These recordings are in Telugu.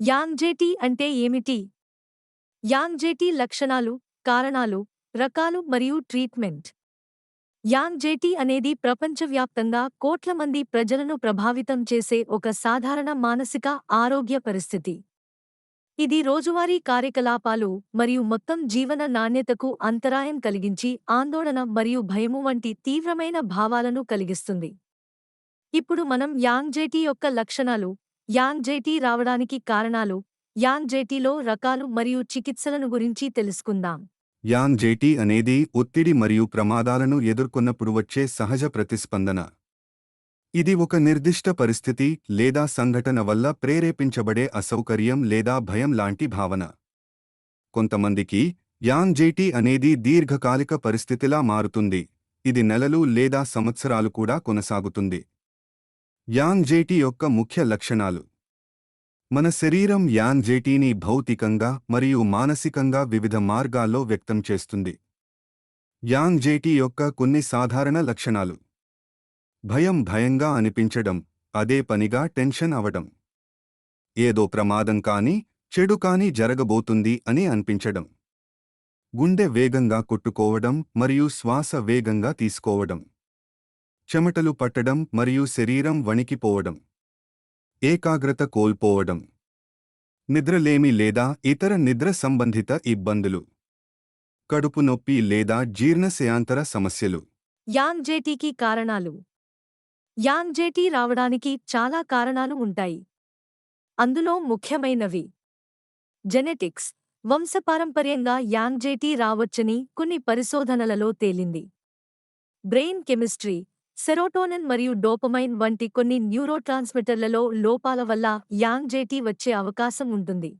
యాంగ్జైటీ అంటే ఏమిటి? యాంగ్జైటీ లక్షణాలు కారణాలు రకాలు మరియు ట్రీట్మెంట్. యాంగ్జైటీ అనేది ప్రపంచవ్యాప్తంగా కోట్ల మంది ప్రజలను ప్రభావితం చేసే ఒక సాధారణ మానసిక ఆరోగ్య పరిస్థితి. ఇది రోజువారీ కార్యకలాపాలు మరియు మొత్తం జీవన నాణ్యతకు అంతరాయం కలిగించి ఆందోళన మరియు భయము వంటి తీవ్రమైన భావాలను కలిగిస్తుంది. ఇప్పుడు మనం యాంగ్జైటీ యొక్క లక్షణాలు యాంగ్జైటీ రావడానికి కారణాలు యాంగ్జైటీలో రకాలు మరియు చికిత్సలను గురించి తెలుసుకుందాం. యాంగ్జైటీ అనేది ఒత్తిడి మరియు ప్రమాదాలను ఎదుర్కొన్నప్పుడు వచ్చే సహజ ప్రతిస్పందన. ఇది ఒక నిర్దిష్ట పరిస్థితి లేదా సంఘటన వల్ల ప్రేరేపించబడే అసౌకర్యం లేదా భయం లాంటి భావన. కొంతమందికి యాంగ్జైటీ అనేది దీర్ఘకాలిక పరిస్థితిలా మారుతుంది. ఇది నెలలు లేదా సంవత్సరాలు కూడా కొనసాగుతుంది. యాంగ్జైటీ యొక్క ముఖ్య లక్షణాలు. మన శరీరం యాంగ్జైటీని భౌతికంగా మరియు మానసికంగా వివిధ మార్గాల్లో వ్యక్తం చేస్తుంది. యాంగ్జైటీ యొక్క కొన్ని సాధారణ లక్షణాలు. భయం భయంగా అనిపించడం అదే పనిగా టెన్షన్ అవడం. ఏదో ప్రమాదం కాని చెడు కాని జరగబోతుంది అని అనిపించడం. గుండె వేగంగా కొట్టుకోవడం మరియు శ్వాస వేగంగా తీసుకోవడం. చెమటలు పట్టడం మరియు శరీరం వణికిపోవడం ఏకాగ్రత కోల్పోవడం. నిద్రలేమి లేదా ఇతర నిద్ర సంబంధిత ఇబ్బందులు. కడుపు నొప్పి లేదా జీర్ణశయాంతర సమస్యలు. యాంగ్జైటీకి కారణాలు. యాంగ్జైటీ రావడానికి చాలా కారణాలు ఉంటాయి. అందులో ముఖ్యమైనవి. జెనెటిక్స్. వంశపారంపర్యంగా యాంగ్జైటీ రావచ్చని కొన్ని పరిశోధనలలో తేలింది. Brain chemistry. సెరోటోనిన్ మరియు డోపమైన్ వంటి కొన్ని న్యూరోట్రాన్స్మిటర్లలో లోపాల వల్ల యాంగ్జైటీ వచ్చే అవకాశం ఉంటుంది.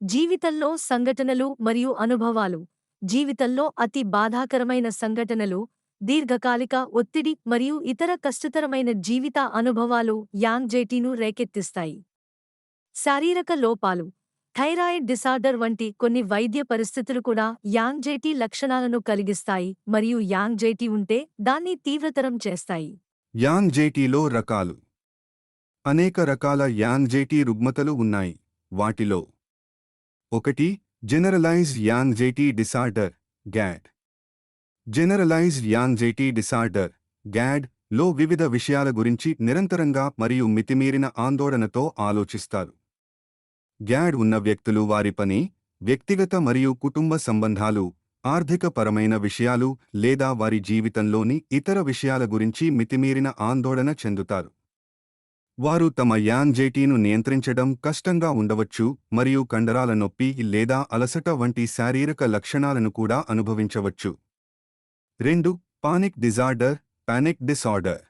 జీవితంలో సంఘటనలు మరియు అనుభవాలు జీవితంలో అతి బాధాకరమైన సంఘటనలు దీర్ఘకాలిక ఒత్తిడి మరియు ఇతర కష్టతరమైన జీవిత అనుభవాలు యాంగ్జైటీను రేకెత్తిస్తాయి. శారీరక లోపాలు థైరాయిడ్ డిసార్డర్ వంటి కొన్ని వైద్య పరిస్థితులు కూడా యాంగ్జైటీ లక్షణాలను కలిగిస్తాయి మరియు యాంగ్జైటీ ఉంటే దాన్ని తీవ్రతరం చేస్తాయి. యాంగ్జైటీలో రకాలు. అనేక రకాల యాంగ్జైటీ రుగ్మతలు ఉన్నాయి. వాటిలో ఒకటి generalized anxiety disorder GAD generalized anxiety disorder గ్యాడ్లో వివిధ విషయాల గురించి నిరంతరంగా మరియు మితిమీరిన ఆందోళనతో ఆలోచిస్తారు. గ్యాడ్ ఉన్న వ్యక్తులు వారి పని వ్యక్తిగత మరియు కుటుంబ సంబంధాలు ఆర్థికపరమైన విషయాలు లేదా వారి జీవితంలోని ఇతర విషయాల గురించి మితిమీరిన ఆందోళన చెందుతారు. వారు తమ యాంగ్జైటీను నియంత్రించడం కష్టంగా ఉండవచ్చు మరియు కండరాల నొప్పి లేదా అలసట వంటి శారీరక లక్షణాలను కూడా అనుభవించవచ్చు. రెండు పానిక్ డిజార్డర్ పానిక్ డిసార్డర్.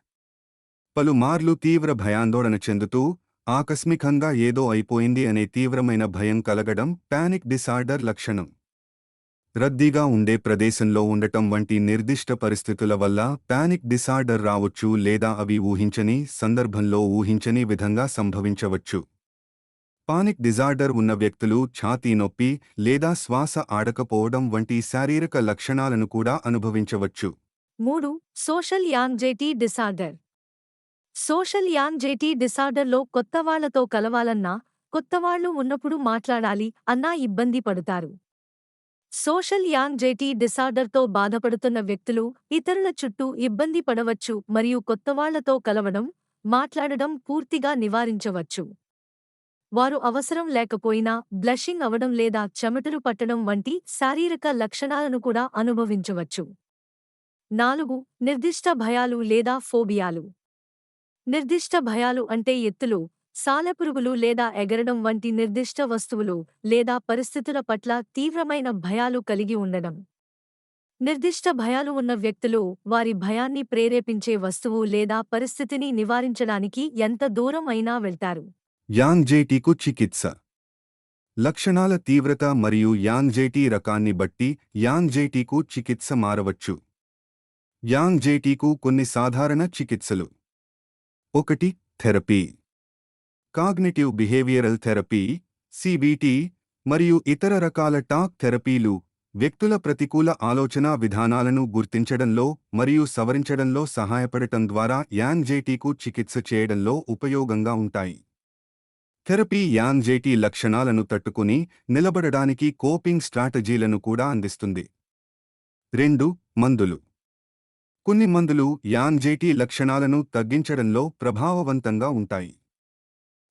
పలుమార్లు తీవ్ర భయాందోళన చెందుతూ ఆకస్మికంగా ఏదో అయిపోయింది అనే తీవ్రమైన భయం కలగడం పానిక్ డిసార్డర్ లక్షణం. రద్దీగా ఉండే ప్రదేశంలో ఉండటం వంటి నిర్దిష్ట పరిస్థితుల వల్ల పానిక్ డిసార్డర్ రావచ్చు లేదా అవి ఊహించని సందర్భంలో ఊహించని విధంగా సంభవించవచ్చు. పానిక్ డిజార్డర్ ఉన్న వ్యక్తులు ఛాతీ నొప్పి లేదా శ్వాస ఆడకపోవడం వంటి శారీరక లక్షణాలను కూడా అనుభవించవచ్చు. మూడు social anxiety disorder social anxiety డిసార్డర్లో కొత్తవాళ్ళతో కలవాలన్నా కొత్తవాళ్ళు ఉన్నప్పుడు మాట్లాడాలి అన్నా ఇబ్బంది పడతారు. సోషల్ యాంగ్జైటీ డిసార్డర్తో బాధపడుతున్న వ్యక్తులు ఇతరుల చుట్టూ ఇబ్బంది పడవచ్చు మరియు కొత్తవాళ్ళతో కలవడం మాట్లాడడం పూర్తిగా నివారించవచ్చు. వారు అవసరం లేకపోయినా బ్లషింగ్ అవడం లేదా చెమటలు పట్టడం వంటి శారీరక లక్షణాలను కూడా అనుభవించవచ్చు. నాలుగు నిర్దిష్ట భయాలు లేదా ఫోబియాలు. నిర్దిష్ట భయాలు అంటే ఎత్తులు సాలెపురుగులు లేదా ఎగరడం వంటి నిర్దిష్ట వస్తువులు లేదా పరిస్థితుల పట్ల తీవ్రమైన భయాలు కలిగి ఉండడం. నిర్దిష్ట భయాలు ఉన్న వ్యక్తులు వారి భయాన్ని ప్రేరేపించే వస్తువు లేదా పరిస్థితిని నివారించడానికి ఎంత దూరం అయినా వెళ్తారు. యాంగ్జైటీకు చికిత్స. లక్షణాల తీవ్రత మరియు యాంగ్జైటీ రకాన్ని బట్టి యాంగ్జైటీకు చికిత్స మారవచ్చు. యాంగ్జైటీకు కొన్ని సాధారణ చికిత్సలు. ఒకటి therapy. Cognitive behavioural therapy CBT మరియు ఇతర రకాల టాక్ థెరపీలు వ్యక్తుల ప్రతికూల ఆలోచనా విధానాలను గుర్తించడంలో మరియు సవరించడంలో సహాయపడటం ద్వారా యాంగ్జైటీకు చికిత్స చేయడంలో ఉపయోగంగా ఉంటాయి. థెరపీ యాంగ్జైటీ లక్షణాలను తట్టుకుని నిలబడడానికి కోపింగ్ స్ట్రాటజీలను కూడా అందిస్తుంది. రెండు మందులు. కొన్ని మందులు యాంగ్జైటీ లక్షణాలను తగ్గించడంలో ప్రభావవంతంగా ఉంటాయి.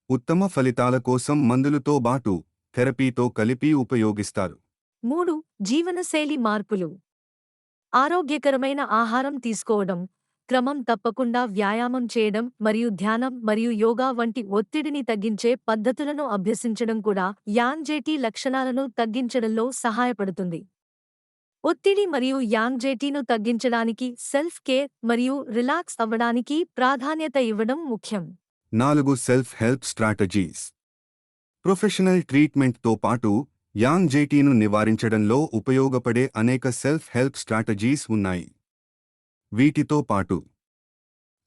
ఉత్తమ ఫలితాల కోసం మందులతో బాటు థెరపీతో కలిపి ఉపయోగిస్తారు. మూడు జీవనశైలి మార్పులు. ఆరోగ్యకరమైన ఆహారం తీసుకోవడం క్రమం తప్పకుండా వ్యాయామం చేయడం మరియు ధ్యానం మరియు యోగా వంటి ఒత్తిడిని తగ్గించే పద్ధతులను అభ్యసించడం కూడా యాంగ్జైటీ లక్షణాలను తగ్గించడంలో సహాయపడుతుంది. ఒత్తిడి మరియు యాంగ్జైటీను తగ్గించడానికి సెల్ఫ్ కేర్ మరియు రిలాక్స్ అవ్వడానికి ప్రాధాన్యత ఇవ్వడం ముఖ్యం. నాలుగు సెల్ఫ్ హెల్ప్ స్ట్రాటజీస్. ప్రొఫెషనల్ ట్రీట్మెంట్తో పాటు యాంగ్జైటీను నివారించడంలో ఉపయోగపడే అనేక సెల్ఫ్ హెల్ప్ స్ట్రాటజీస్ ఉన్నాయి. వీటితో పాటు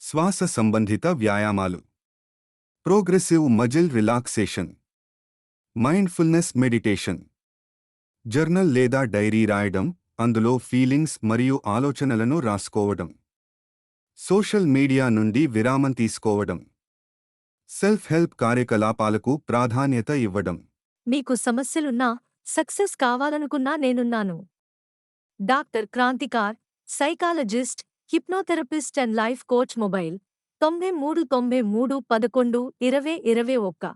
శ్వాస సంబంధిత వ్యాయామాలు. Progressive muscle relaxation. Mindfulness meditation. Journal లేదా డైరీ రాయడం అందులో ఫీలింగ్స్ మరియు ఆలోచనలను రాసుకోవడం. సోషల్ మీడియా నుండి విరామం తీసుకోవడం. సెల్ఫ్ హెల్ప్ కార్యకలాపాలకు ప్రాధాన్యత ఇవ్వడం. మీకు సమస్యలున్నా సక్సెస్ కావాలనుకున్నా నేనున్నాను. Doctor Kranthikar psychologist hypnotherapist and life coach mobile తొంభై మూడు తొంభై మూడు పదకొండు ఇరవై ఇరవై ఒక్క.